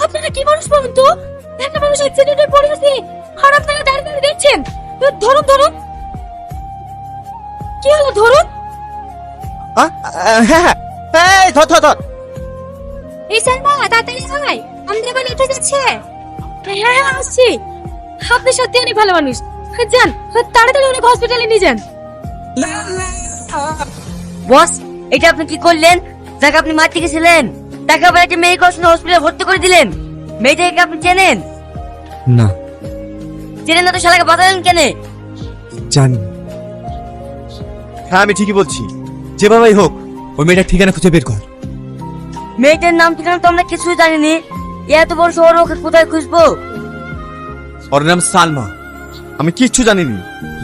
আপনারা কি মানুষ বলুন তো একটা মানুষ অ্যাক্সিডেন্টে পড়ে গেছে আর আপনারা দাঁড়িয়ে দাঁড়িয়ে দেখছেন ধরুন ধরুন কি হলো ধরুন হ্যাঁ ধর ধর ধর এই সালমা তাড়াতাড়ি ভাই আমাদের বাড়ি উঠে যাচ্ছে হ্যাঁ হ্যাঁ আসছি আপনি সত্যি অনেক ভালো মানুষ যান তাড়াতাড়ি অনেক হসপিটালে নিয়ে যান বস এটা আপনি কি করলেন? যাকে আপনি মারতে গেছিলেন তাকে আবার একটা মেয়ে কষ্ট হসপিটালে ভর্তি করে দিলেন মেয়েটাকে কি আপনি চেনেন? না। চেনেন না তো শালাকে বাঁচালেন কেন? জানি। হ্যাঁ আমি ঠিকই বলছি। যেভাবেই হোক ওই মেয়েটার ঠিকানা খুঁজে বের কর। মেয়েটার নাম ঠিকানা তো আমরা কিছুই জানিনি। এত বড় শহর ওকে কোথায় খুঁজবো? ওর নাম সালমা। আমি কিচ্ছু জানিনি।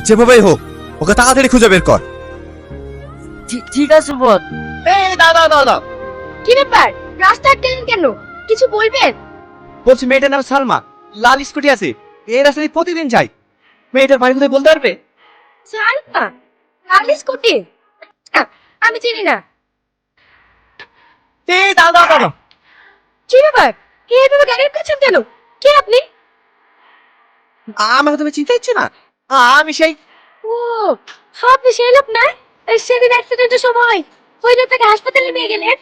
যেভাবেই হোক ওকে তাড়াতাড়ি খুঁজে বের কর। ঠিক- ঠিক আছে বস এই দাদা দাদা কি ব্যাপার? রাস্তা আটকালেন কেন? কিছু বলবেন? বলছি মেয়েটার নাম সালমা। লাল স্কুটি আছে। এই রাস্তা দিয়ে প্রতিদিন যাই। মেয়েটার বাড়ি কোথায় বলতে পারবে? সালমা কাল স্কুটি? আমি চিনি না। এই দাদা দাদা কি ব্যাপার? কে এভাবে গাড়ি আটকাচ্ছেন কেন? কে আপনি? আমাকে তুমি চিনতে ইচ্ছে না। আমি সেই ও আপনি সেই লোক না? এই সেদিন অ্যাক্সিডেন্টের সময়। ওই লোকটাকে হাসপাতালে নিয়ে গেলেন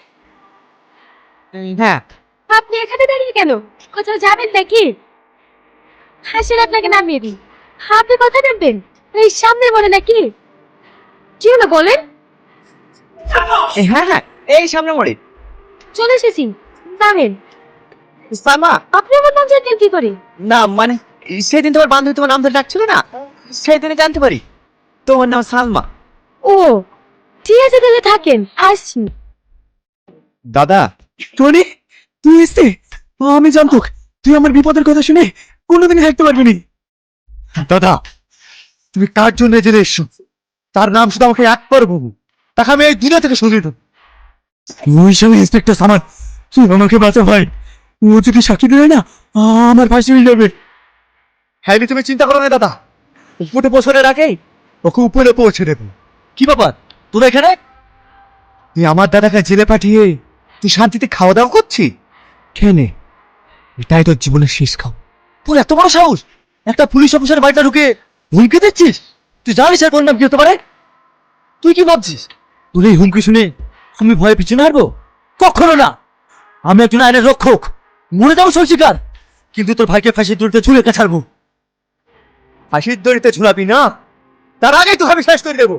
হ্যাঁ আপনি এখানে দাঁড়িয়ে কেন? কোথাও যাবেন নাকি? হাসির আপনাকে নামিয়ে দিই। আপনি কোথায় নামবেন? এই সামনে বলে নাকি? কি হলো বলেন? হ্যাঁ হ্যাঁ এই সামনে মরে চলে এসেছি। নামেন। সালমা। আপনি আমার নাম জানতেন কি করে? না মানে সেদিন তোমার বান্ধবী তোমার নাম ধরে ডাকছিল না? সেদিনে জানতে পারি। তোমার নাম সালমা। ও ঠিক আছে তাহলে থাকেন। আসছি। দাদা। টনি তুই এসছে আমি জানতো। তুই আমার বিপদের কথা শুনে কোনোদিন হাঁটতে পারবি নি। দাদা তুমি কার জন্য জেলে এসছো? তার নাম শুধু আমাকে একবার বলব তাকে আমি এই দুনিয়া থেকে সরিয়ে দেবো। ওই সময় ইন্সপেক্টর সামান তুই আমাকে বাঁচা ভাই। ও যদি সাক্ষী দেবে না আমার ফাঁসি হয়ে যাবে। হ্যাঁ তুমি চিন্তা করো না দাদা। উপরে পৌঁছানোর আগেই ওকে উপরে পৌঁছে দেবো। কি ব্যাপার? তোরা এখানে? তুই আমার দাদাকে জেলে পাঠিয়ে তুই শান্তিতে খাওয়া দাওয়া করছি খেয়ে এটাই তোর জীবনের শেষ খাও তোর এত বড় সাহস? একটা পুলিশ অফিসার বাড়িটা ঢুকে হুমকি দিচ্ছিস? তুই জানিস এর পরিণাম কি হতে পারে? তুই কি ভাবছিস? তোর এই হুমকি শুনে আমি ভয়ে পিছনে হারবো কখনো না। আমি একজন আইনের রক্ষক। মনে যাব সরষিকার কিন্তু তোর ভাইকে ফাঁসির দড়িতে ঝুলে ছাড়বো। ফাঁসির দড়িতে ঝুলাবি না? তার আগেই তোকে আমি শেষ করে দেবো।